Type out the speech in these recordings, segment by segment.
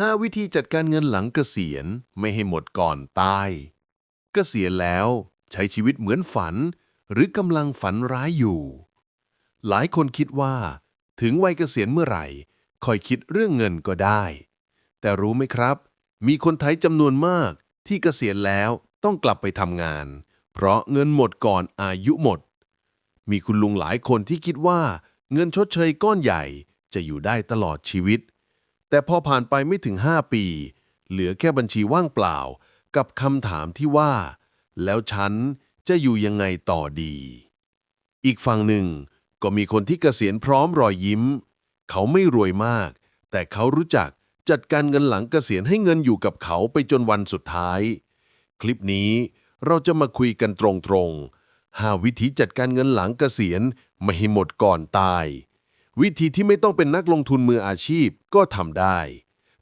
5 วิธีจัดการเงินหลังเกษียณไม่ให้หมดก่อนตาย เกษียณแล้วใช้ชีวิตเหมือนฝัน หรือกำลังฝันร้ายอยู่ หลายคนคิดว่า ถึงวัยเกษียณเมื่อไหร่ค่อยคิดเรื่องเงินก็ได้ แต่รู้ไหมครับ มีคนไทยจำนวนมากที่เกษียณแล้วต้องกลับไปทำงาน เพราะเงินหมดก่อนอายุหมด มีคุณลุงหลายคนที่คิดว่า เงินชดเชยก้อนใหญ่จะอยู่ได้ตลอดชีวิต แต่พอผ่านไปไม่ถึง 5 ปี เหลือแค่บัญชีว่างเปล่า กับคำถามที่ว่า แล้วฉันจะอยู่ยังไงต่อดี อีกฝั่งหนึ่งก็มีคนที่เกษียณพร้อมรอยยิ้ม เขาไม่รวยมาก แต่เขารู้จักจัดการเงินหลังเกษียณให้เงินอยู่กับเขาไปจนวันสุดท้าย คลิปนี้เราจะมาคุยกันตรงๆ5วิธีจัดการเงินหลังเกษียณไม่ให้หมดก่อนตาย วิธีที่ไม่ต้องเป็นนักลงทุนมืออาชีพก็ทำได้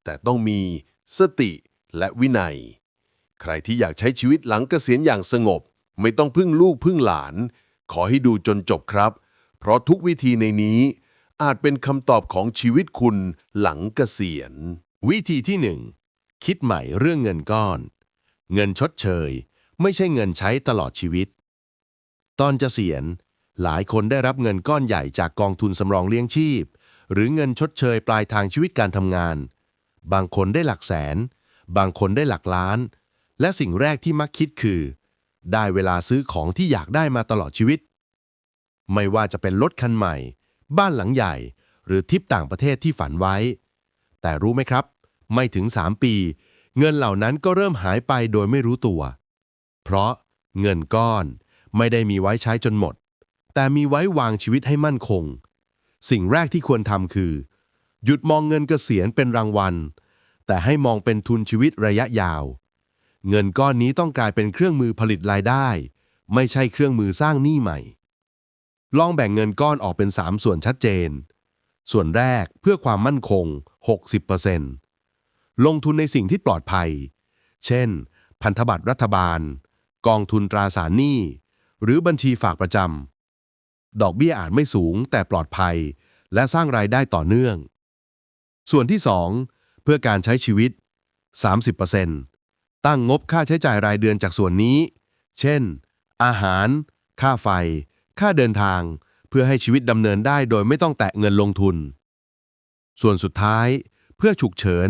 แต่ต้องมีสติและวินัย ใครที่อยากใช้ชีวิตหลังเกษียณอย่างสงบ ไม่ต้องพึ่งลูกพึ่งหลาน ขอให้ดูจนจบครับ เพราะทุกวิธีในนี้อาจเป็นคำตอบของชีวิตคุณหลังเกษียณ วิธีที่ 1 คิดใหม่เรื่องเงินก้อน เงินชดเชย ไม่ใช่เงินใช้ตลอดชีวิต ตอนเกษียณ หลายคนได้รับเงินก้อนใหญ่จากกองทุนสำรองเลี้ยงชีพ หรือเงินชดเชยปลายทางชีวิตการทำงาน บางคนได้หลักแสน บางคนได้หลักล้าน และสิ่งแรกที่มักคิดคือ ได้เวลาซื้อของที่อยากได้มาตลอดชีวิต ไม่ว่าจะเป็นรถคันใหม่ บ้านหลังใหญ่ หรือทริปต่างประเทศที่ฝันไว้ แต่รู้ไหมครับ ไม่ถึง 3 ปี เงินเหล่านั้นก็เริ่มหายไปโดยไม่รู้ตัว เพราะเงินก้อนไม่ได้มีไว้ใช้จนหมด แต่มีไว้วางชีวิตให้มั่นคง สิ่งแรกที่ควรทำคือ หยุดมองเงินเกษียณเป็นรางวัล แต่ให้มองเป็นทุนชีวิตระยะยาว เงินก้อนนี้ต้องกลายเป็นเครื่องมือผลิตรายได้ ไม่ใช่เครื่องมือสร้างหนี้ใหม่ ลองแบ่งเงินก้อนออกเป็น 3 ส่วนชัดเจน ส่วนแรกเพื่อความมั่นคง 60%ลงทุนในสิ่งที่ปลอดภัย เช่น พันธบัตรรัฐบาล กองทุนตราสารหนี้ หรือบัญชีฝากประจำ ดอกเบี้ยอาจไม่สูงแต่ปลอดภัย และสร้างรายได้ต่อเนื่อง ส่วนที่ 2 เพื่อการใช้ชีวิต 30%ตั้งงบค่าใช้จ่ายรายเดือนจากส่วนนี้ เช่น อาหาร ค่าไฟ ค่าเดินทาง เพื่อให้ชีวิตดำเนินได้โดยไม่ต้องแตะเงินลงทุน ส่วนสุดท้าย เพื่อฉุกเฉิน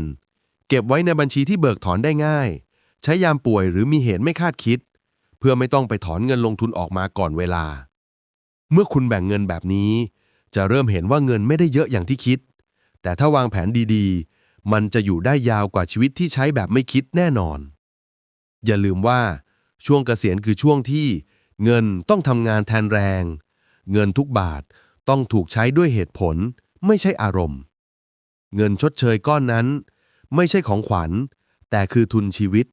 10%เก็บไว้ในบัญชีที่เบิกถอนได้ง่าย ใช้ยามป่วยหรือมีเหตุไม่คาดคิด เพื่อไม่ต้องไปถอนเงินลงทุนออกมาก่อนเวลา เมื่อคุณแบ่งเงินแบบนี้ จะเริ่มเห็นว่าเงินไม่ได้เยอะอย่างที่คิด แต่ถ้าวางแผนดีๆ มันจะอยู่ได้ยาวกว่าชีวิตที่ใช้แบบไม่คิดแน่นอน อย่าลืมว่าช่วงเกษียณคือช่วงที่ เงินต้องทำงานแทนแรง เงินทุกบาทต้องถูกใช้ด้วยเหตุผล ไม่ใช่อารมณ์ เงินชดเชยก้อนนั้น ไม่ใช่ของขวัญ แต่คือทุนชีวิต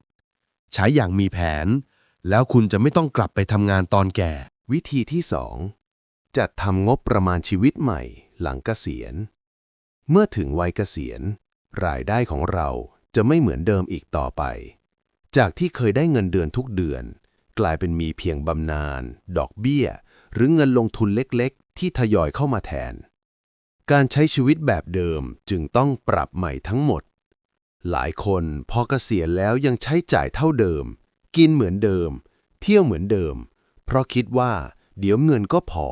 ใช้อย่างมีแผน แล้วคุณจะไม่ต้องกลับไปทำงานตอนแก่ วิธีที่ 2 จัดทำงบประมาณชีวิตใหม่ หลังเกษียณ เมื่อถึงวัยเกษียณ รายได้ของเราจะไม่เหมือนเดิมอีกต่อไป จากที่เคยได้เงินเดือนทุกเดือน กลายเป็นมีเพียงบำนาญดอกเบี้ย หรือเงินลงทุนเล็กๆ ที่ทยอยเข้ามาแทน การใช้ชีวิตแบบเดิมจึงต้องปรับใหม่ทั้งหมด หลายคนพอเกษียณแล้วยังใช้จ่ายเท่าเดิม กินเหมือนเดิม เที่ยวเหมือนเดิม เพราะคิดว่า เดี๋ยวเงินก็พอ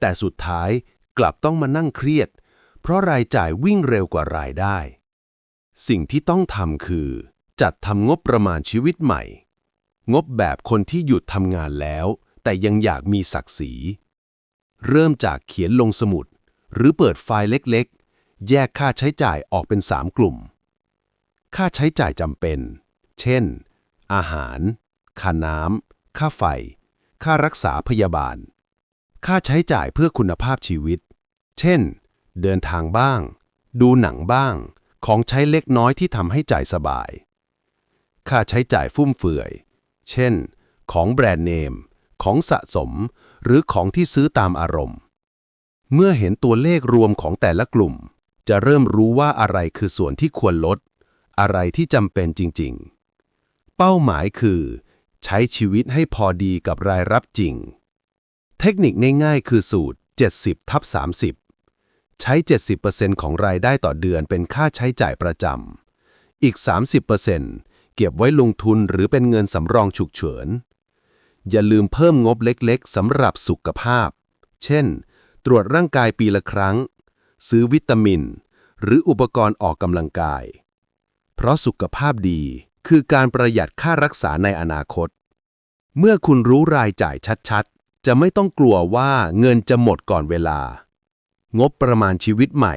แต่สุดท้ายกลับต้องมานั่งเครียด เพราะรายจ่ายวิ่งเร็วกว่ารายได้ สิ่งที่ต้องทำคือ จัดทำงบประมาณชีวิตใหม่ งบแบบคนที่หยุดทำงานแล้ว แต่ยังอยากมีศักดิ์ศรี เริ่มจากเขียนลงสมุด หรือเปิดไฟล์เล็กๆ แยกค่าใช้จ่ายออกเป็น 3 กลุ่ม ค่าใช้จ่ายจำเป็น เช่น อาหาร ค่าน้ำ ค่าไฟ ค่ารักษาพยาบาล ค่าใช้จ่ายเพื่อคุณภาพชีวิต เช่น เดินทางบ้าง ดูหนังบ้าง ของใช้เล็กน้อยที่ทำให้ใจสบาย ค่าใช้จ่ายฟุ่มเฟือย เช่น ของแบรนด์เนม ของสะสม หรือของที่ซื้อตามอารมณ์ เมื่อเห็นตัวเลขรวมของแต่ละกลุ่ม จะเริ่มรู้ว่าอะไรคือส่วนที่ควรลด อะไรที่จำเป็นจริง ๆ เป้าหมายคือ ใช้ชีวิตให้พอดีกับรายรับจริง เทคนิคง่ายๆคือสูตร 70ทับ30 ใช้ 70%ของรายได้ต่อเดือนเป็นค่าใช้จ่ายประจำ อีก 30%เก็บไว้ลงทุนหรือเป็นเงินสำรองฉุกเฉิน อย่าลืมเพิ่มงบเล็กๆสำหรับสุขภาพ เช่น ตรวจร่างกายปีละครั้ง ซื้อวิตามิน หรืออุปกรณ์ออกกำลังกาย เพราะสุขภาพดี คือการประหยัดค่ารักษาในอนาคต เมื่อคุณรู้รายจ่ายชัดๆ จะไม่ต้องกลัวว่าเงินจะหมดก่อนเวลา งบประมาณชีวิตใหม่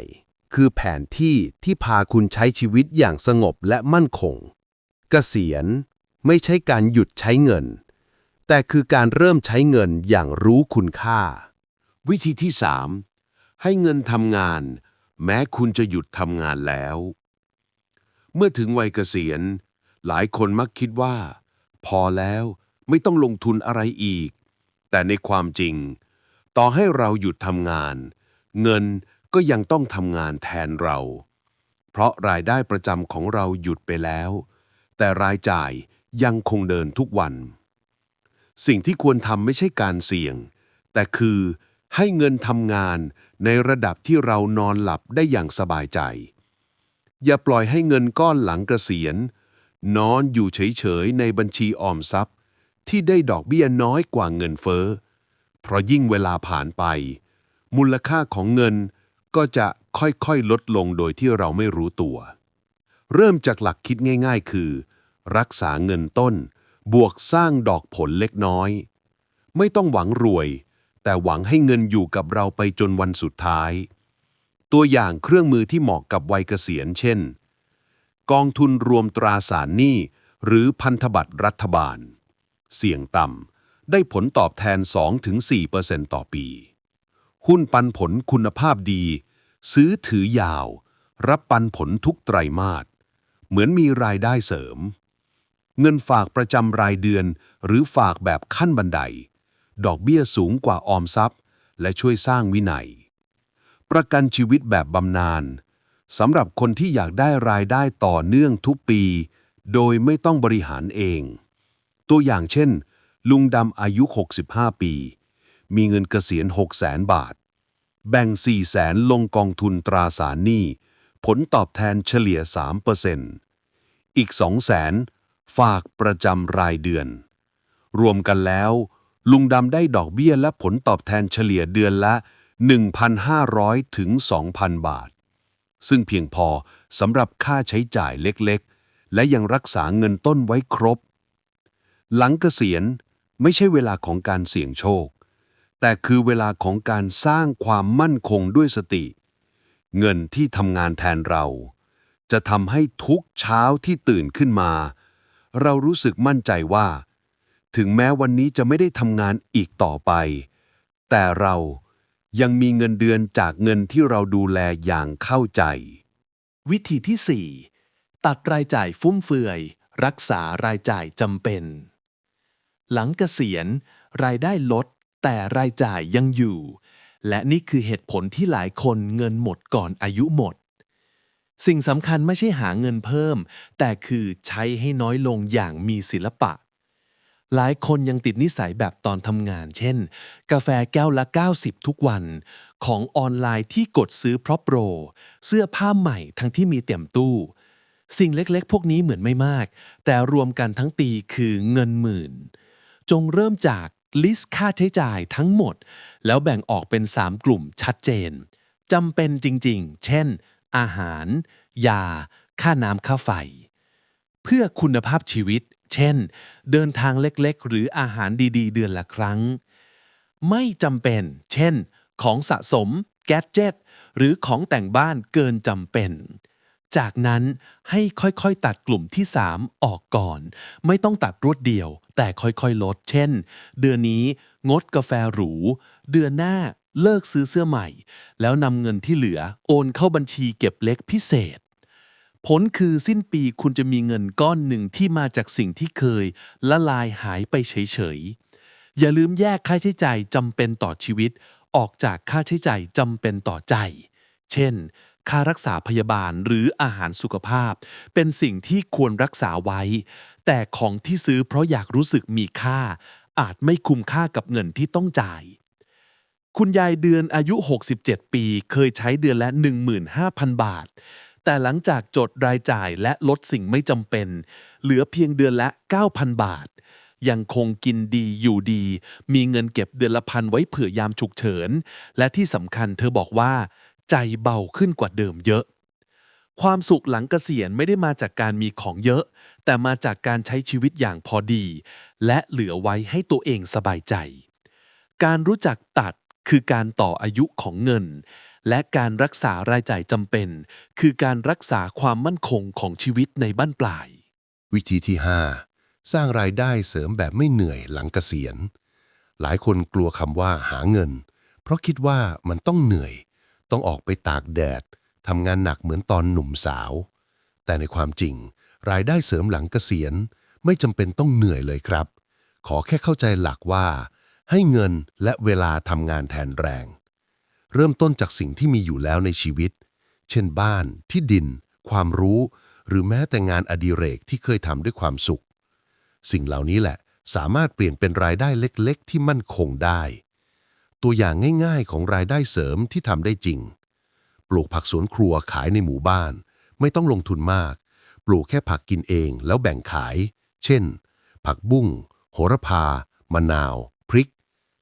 คือแผนที่ที่พาคุณใช้ชีวิตอย่างสงบและมั่นคงเกษียณไม่ใช่การหยุดใช้เงิน แต่คือการเริ่มใช้เงินอย่างรู้คุณค่า วิธีที่ 3 ให้เงินทำงาน แม้คุณจะหยุดทำงานแล้ว เมื่อถึงวัยเกษียณ หลายคนมักคิดว่า พอแล้วไม่ต้องลงทุนอะไรอีก แต่ในความจริง ต่อให้เราหยุดทำงาน เงินก็ยังต้องทำงานแทนเรา เพราะรายได้ประจำของเราหยุดไปแล้ว แต่รายจ่ายยังคงเดินทุกวัน สิ่งที่ควรทำไม่ใช่การเสี่ยง แต่คือให้เงินทำงานในระดับที่เรานอนหลับได้อย่างสบายใจ อย่าปล่อยให้เงินก้อนหลังเกษียณ นอนอยู่เฉยๆในบัญชีออมทรัพย์ ที่ได้ดอกเบี้ยน้อยกว่าเงินเฟ้อ เพราะยิ่งเวลาผ่านไป มูลค่าของเงินก็จะค่อยๆ ลดลงโดยที่เราไม่รู้ตัว เริ่มจากหลักคิดง่าย ๆ คือ รักษาเงินต้น บวกสร้างดอกผลเล็กน้อย ไม่ต้องหวังรวย แต่หวังให้เงินอยู่กับเราไปจนวันสุดท้าย ตัวอย่างเครื่องมือที่เหมาะกับวัยเกษียณเช่น กองทุนรวมตราสารหนี้ หรือพันธบัตรรัฐบาล เสี่ยงต่ำ ได้ผลตอบแทน 2-4%ต่อปี หุ้นปันผลคุณภาพดี ซื้อถือยาว รับปันผลทุกไตรมาส เหมือนมีรายได้เสริม เงินฝากประจำรายเดือนหรือฝากแบบขั้นบันได ดอกเบี้ยสูงกว่าออมทรัพย์ และช่วยสร้างวินัย ประกันชีวิตแบบบำนาญ สำหรับคนที่อยากได้รายได้ต่อเนื่องทุกปี โดยไม่ต้องบริหารเอง ตัวอย่างเช่น ลุงดำอายุ 65 ปี มีเงินเกษียณ 6 0 0 0 0 0บาท แบ่ง4 0 0แสนลงกองทุนตราสารหนี้ ผลตอบแทนเฉลี่ย3%อีก 2 0 0 0 0 0ฝากประจำรายเดือน รวมกันแล้ว ลุงดำได้ดอกเบี้ยและผลตอบแทนเฉลี่ยเดือนละ 1,500 ถึง 2,000 บาท ซึ่งเพียงพอสำหรับค่าใช้จ่ายเล็กๆ และยังรักษาเงินต้นไว้ครบ หลังเกษียณไม่ใช่เวลาของการเสี่ยงโชค แต่คือเวลาของการสร้างความมั่นคงด้วยสติ เงินที่ทำงานแทนเรา จะทำให้ทุกเช้าที่ตื่นขึ้นมา เรารู้สึกมั่นใจว่า ถึงแม้วันนี้จะไม่ได้ทำงานอีกต่อไป แต่เรา ยังมีเงินเดือนจากเงินที่เราดูแลอย่างเข้าใจ วิธีที่ 4 ตัดรายจ่ายฟุ่มเฟือย รักษารายจ่ายจำเป็น หลังเกษียณ รายได้ลด แต่รายจ่ายยังอยู่ และนี่คือเหตุผลที่หลายคนเงินหมดก่อนอายุหมด สิ่งสำคัญไม่ใช่หาเงินเพิ่ม แต่คือใช้ให้น้อยลงอย่างมีศิลปะ หลายคนยังติดนิสัยแบบตอนทำงาน เช่น กาแฟแก้วละ 90 ทุกวัน ของออนไลน์ที่กดซื้อเพราะโปร เสื้อผ้าใหม่ทั้งที่มีเต็มตู้ สิ่งเล็กๆ พวกนี้เหมือนไม่มาก แต่รวมกันทั้งปีคือเงินหมื่น จงเริ่มจากลิสต์ค่าใช้จ่ายทั้งหมด แล้วแบ่งออกเป็น 3 กลุ่มชัดเจนจำเป็นจริงๆ เช่น อาหาร ยา ค่าน้ำค่าไฟ เพื่อคุณภาพชีวิต เช่น เดินทางเล็กๆ หรืออาหารดีๆ เดือนละครั้ง ไม่จำเป็น เช่น ของสะสม แกดเจ็ตหรือของแต่งบ้านเกินจำเป็น จากนั้นให้ค่อยๆ ตัดกลุ่มที่ 3 ออกก่อน ไม่ต้องตัดรวดเดียว แต่ค่อยๆ ลด เช่น เดือนนี้งดกาแฟหรู เดือนหน้าเลิกซื้อเสื้อใหม่ แล้วนำเงินที่เหลือโอนเข้าบัญชีเก็บเล็กพิเศษ ผลคือสิ้นปีคุณจะมีเงินก้อนหนึ่งที่มาจากสิ่งที่เคย ละลายหายไปเฉยๆ อย่าลืมแยกค่าใช้จ่ายจำเป็นต่อชีวิต ออกจากค่าใช้จ่ายจำเป็นต่อใจ เช่น ค่ารักษาพยาบาลหรืออาหารสุขภาพ เป็นสิ่งที่ควรรักษาไว้ แต่ของที่ซื้อเพราะอยากรู้สึกมีค่า อาจไม่คุ้มค่ากับเงินที่ต้องจ่ายคุณยายเดือนอายุ 67 ปี เคยใช้เดือนละ 15,000 บาท แต่หลังจากจดรายจ่ายและลดสิ่งไม่จำเป็น เหลือเพียงเดือนละ 9,000 บาท ยังคงกินดีอยู่ดี มีเงินเก็บเดือนละพันไว้เผื่อยามฉุกเฉิน และที่สำคัญเธอบอกว่า ใจเบาขึ้นกว่าเดิมเยอะ ความสุขหลังเกษียณไม่ได้มาจากการมีของเยอะ แต่มาจากการใช้ชีวิตอย่างพอดี และเหลือไว้ให้ตัวเองสบายใจ การรู้จักตัดคือการต่ออายุของเงิน และการรักษารายจ่ายจำเป็น คือการรักษาความมั่นคงของชีวิตในบ้านปลาย วิธีที่ 5 สร้างรายได้เสริมแบบไม่เหนื่อยหลังเกษียณ หลายคนกลัวคำว่าหาเงิน เพราะคิดว่ามันต้องเหนื่อย ต้องออกไปตากแดดทำงานหนักเหมือนตอนหนุ่มสาว แต่ในความจริง รายได้เสริมหลังเกษียณ ไม่จำเป็นต้องเหนื่อยเลยครับ ขอแค่เข้าใจหลักว่า ให้เงินและเวลาทำงานแทนแรง เริ่มต้นจากสิ่งที่มีอยู่แล้วในชีวิต เช่นบ้าน ที่ดิน ความรู้ หรือแม้แต่งานอดิเรกที่เคยทำด้วยความสุข สิ่งเหล่านี้แหละสามารถเปลี่ยนเป็นรายได้เล็ก ๆ ที่มั่นคงได้ ตัวอย่างง่าย ๆ ของรายได้เสริมที่ทำได้จริง ปลูกผักสวนครัวขายในหมู่บ้าน ไม่ต้องลงทุนมาก ปลูกแค่ผักกินเองแล้วแบ่งขาย เช่น ผักบุ้ง โหระพา มะนาว พริก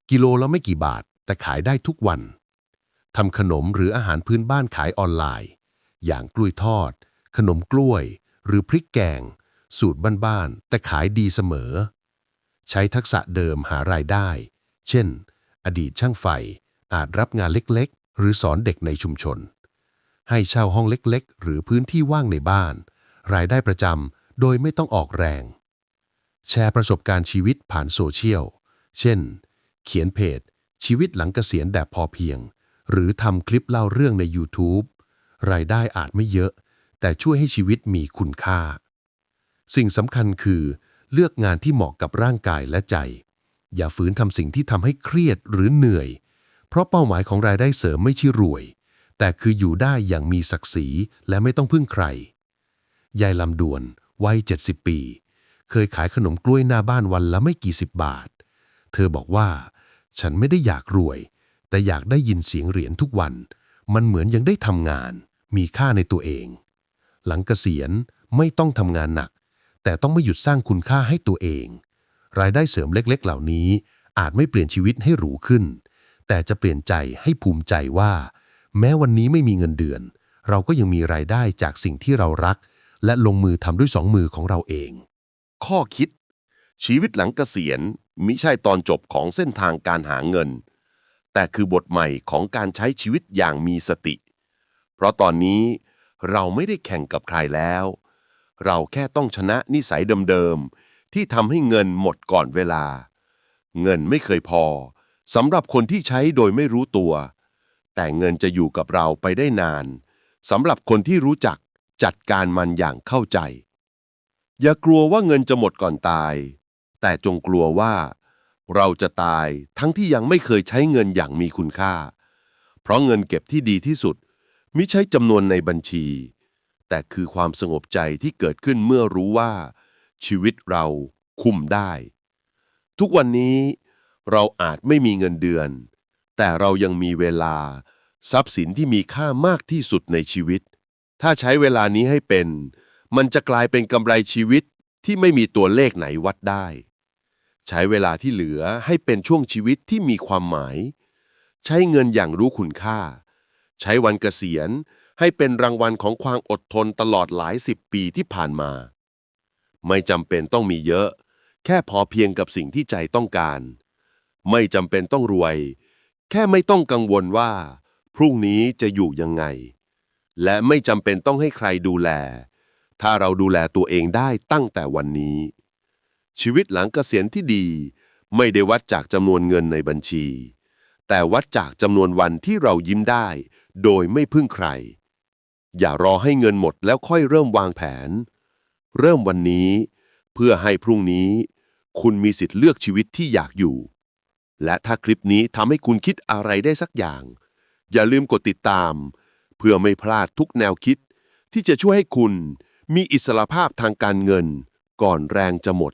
กิโลละไม่กี่บาท แต่ขายได้ทุกวัน ทำขนมหรืออาหารพื้นบ้านขายออนไลน์ อย่างกล้วยทอด ขนมกล้วย หรือพริกแกง สูตรบ้านๆแต่ขายดีเสมอ ใช้ทักษะเดิมหารายได้ เช่น อดีตช่างไฟอาจรับงานเล็กๆ หรือสอนเด็กในชุมชน ให้เช่าห้องเล็กๆ หรือพื้นที่ว่างในบ้าน รายได้ประจำโดยไม่ต้องออกแรง แชร์ประสบการณ์ชีวิตผ่านโซเชียล เช่น เขียนเพจ ชีวิตหลังเกษียณแบบพอเพียง หรือทำคลิปเล่าเรื่องใน YouTube รายได้อาจไม่เยอะ แต่ช่วยให้ชีวิตมีคุณค่า สิ่งสำคัญคือ เลือกงานที่เหมาะกับร่างกายและใจ อย่าฝืนทำสิ่งที่ทำให้เครียดหรือเหนื่อย เพราะเป้าหมายของรายได้เสริมไม่ใช่รวย แต่คืออยู่ได้อย่างมีศักดิ์ศรีและไม่ต้องพึ่งใคร ยายลำดวน วัย 70 ปี เคยขายขนมกล้วยหน้าบ้านวันละไม่กี่สิบบาท เธอบอกว่า ฉันไม่ได้อยากรวย แต่อยากได้ยินเสียงเหรียญทุกวัน มันเหมือนยังได้ทำงาน มีค่าในตัวเอง หลังเกษียณไม่ต้องทำงานหนัก แต่ต้องไม่หยุดสร้างคุณค่าให้ตัวเอง รายได้เสริมเล็กๆ เหล่านี้ อาจไม่เปลี่ยนชีวิตให้หรูขึ้น แต่จะเปลี่ยนใจให้ภูมิใจว่า แม้วันนี้ไม่มีเงินเดือน เราก็ยังมีรายได้จากสิ่งที่เรารัก และลงมือทำด้วยสองมือของเราเอง ข้อคิด ชีวิตหลังเกษียณมิใช่ตอนจบของเส้นทางการหาเงิน แต่คือบทใหม่ของการใช้ชีวิตอย่างมีสติ เพราะตอนนี้เราไม่ได้แข่งกับใครแล้ว เราแค่ต้องชนะนิสัยเดิมๆ ที่ทำให้เงินหมดก่อนเวลา เงินไม่เคยพอสำหรับคนที่ใช้โดยไม่รู้ตัว แต่เงินจะอยู่กับเราไปได้นานสำหรับคนที่รู้จักจัดการมันอย่างเข้าใจ อย่ากลัวว่าเงินจะหมดก่อนตาย แต่จงกลัวว่า เราจะตายทั้งที่ยังไม่เคยใช้เงินอย่างมีคุณค่า เพราะเงินเก็บที่ดีที่สุด มิใช่จำนวนในบัญชี แต่คือความสงบใจที่เกิดขึ้นเมื่อรู้ว่า ชีวิตเราคุมได้ ทุกวันนี้เราอาจไม่มีเงินเดือน แต่เรายังมีเวลา ทรัพย์สินที่มีค่ามากที่สุดในชีวิต ถ้าใช้เวลานี้ให้เป็น มันจะกลายเป็นกำไรชีวิตที่ไม่มีตัวเลขไหนวัดได้ ใช้เวลาที่เหลือให้เป็นช่วงชีวิตที่มีความหมาย ใช้เงินอย่างรู้คุณค่า ใช้วันเกษียณให้เป็นรางวัลของความอดทนตลอดหลายสิบปีที่ผ่านมา ไม่จำเป็นต้องมีเยอะ แค่พอเพียงกับสิ่งที่ใจต้องการ ไม่จำเป็นต้องรวย แค่ไม่ต้องกังวลว่า พรุ่งนี้จะอยู่ยังไง และไม่จำเป็นต้องให้ใครดูแล ถ้าเราดูแลตัวเองได้ตั้งแต่วันนี้ ชีวิตหลังเกษียณที่ดี ไม่ได้วัดจากจำนวนเงินในบัญชี แต่วัดจากจำนวนวันที่เรายิ้มได้ โดยไม่พึ่งใคร อย่ารอให้เงินหมดแล้วค่อยเริ่มวางแผน เริ่มวันนี้ เพื่อให้พรุ่งนี้ คุณมีสิทธิ์เลือกชีวิตที่อยากอยู่ และถ้าคลิปนี้ทำให้คุณคิดอะไรได้สักอย่าง อย่าลืมกดติดตาม เพื่อไม่พลาดทุกแนวคิด ที่จะช่วยให้คุณมีอิสรภาพทางการเงิน ก่อนแรงจะหมด